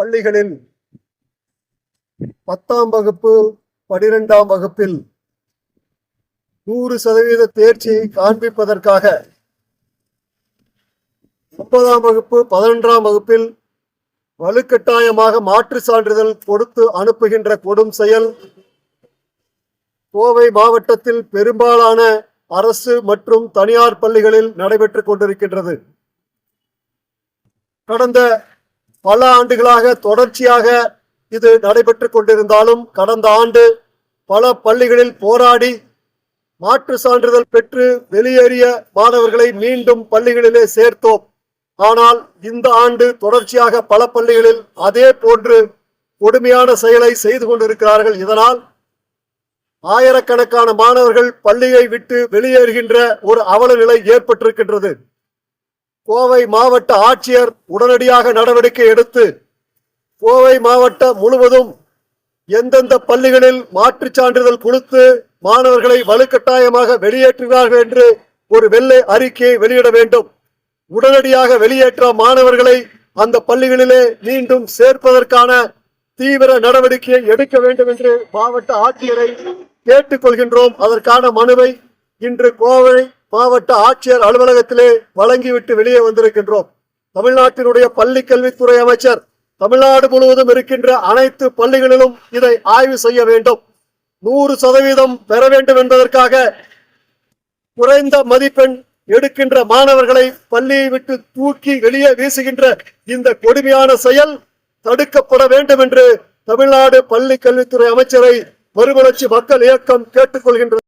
பள்ளிகளில் பத்தாம் வகுப்பு பனிரெண்டாம் வகுப்பில் நூறு சதவீத தேர்ச்சியை காண்பிப்பதற்காக முப்பதாம் வகுப்பு பதினொன்றாம் வகுப்பில் வலுக்கட்டாயமாக மாற்று சான்றிதழ் கொடுத்து அனுப்புகின்ற கொடும் செயல் கோவை மாவட்டத்தில் பெரும்பாலான அரசு மற்றும் தனியார் பள்ளிகளில் நடைபெற்றுக் கொண்டிருக்கின்றது. கடந்த பல ஆண்டுகளாக தொடர்ச்சியாக இது நடைபெற்று கொண்டிருந்தாலும் கடந்த ஆண்டு பல பள்ளிகளில் போராடி மாற்று சான்றிதழ் பெற்று வெளியேறிய மாணவர்களை மீண்டும் பள்ளிகளிலே சேர்த்தோம். ஆனால் இந்த ஆண்டு தொடர்ச்சியாக பல பள்ளிகளில் அதே போன்று கொடுமையான செயலை செய்து கொண்டிருக்கிறார்கள். இதனால் ஆயிரக்கணக்கான மாணவர்கள் பள்ளியை விட்டு வெளியேறுகின்ற ஒரு அவல நிலை ஏற்பட்டிருக்கின்றது. கோவை மாவட்ட ஆட்சியர் உடனடியாக நடவடிக்கை எடுத்து கோவை மாவட்டம் முழுவதும் எந்தெந்த பள்ளிகளில் மாற்றுச் சான்றிதழ் கொடுத்து மாணவர்களை வலுக்கட்டாயமாக வெளியேற்றுகிறார்கள் என்று ஒரு வெள்ளை அறிக்கையை வெளியிட வேண்டும். உடனடியாக வெளியேற்ற மாணவர்களை அந்த பள்ளிகளிலே மீண்டும் சேர்ப்பதற்கான தீவிர நடவடிக்கையை எடுக்க வேண்டும் என்று மாவட்ட ஆட்சியரை கேட்டுக்கொள்கின்றோம். அதற்கான மனுவை இன்று கோவை மாவட்ட ஆட்சியர் அலுவலகத்திலே வழங்கிவிட்டு வெளியே வந்திருக்கின்றோம். தமிழ்நாட்டினுடைய பள்ளி கல்வித்துறை அமைச்சர் தமிழ்நாடு முழுவதும் இருக்கின்ற அனைத்து பள்ளிகளிலும் இதை ஆய்வு செய்ய வேண்டும். நூறு சதவீதம் பெற வேண்டும் என்பதற்காக குறைந்த மதிப்பெண் எடுக்கின்ற மாணவர்களை பள்ளியை விட்டு தூக்கி வெளியே வீசுகின்ற இந்த கொடுமையான செயல் தடுக்கப்பட வேண்டும் என்று தமிழ்நாடு பள்ளி கல்வித்துறை அமைச்சரை மறுமலர்ச்சி மக்கள் இயக்கம் கேட்டுக்கொள்கின்றது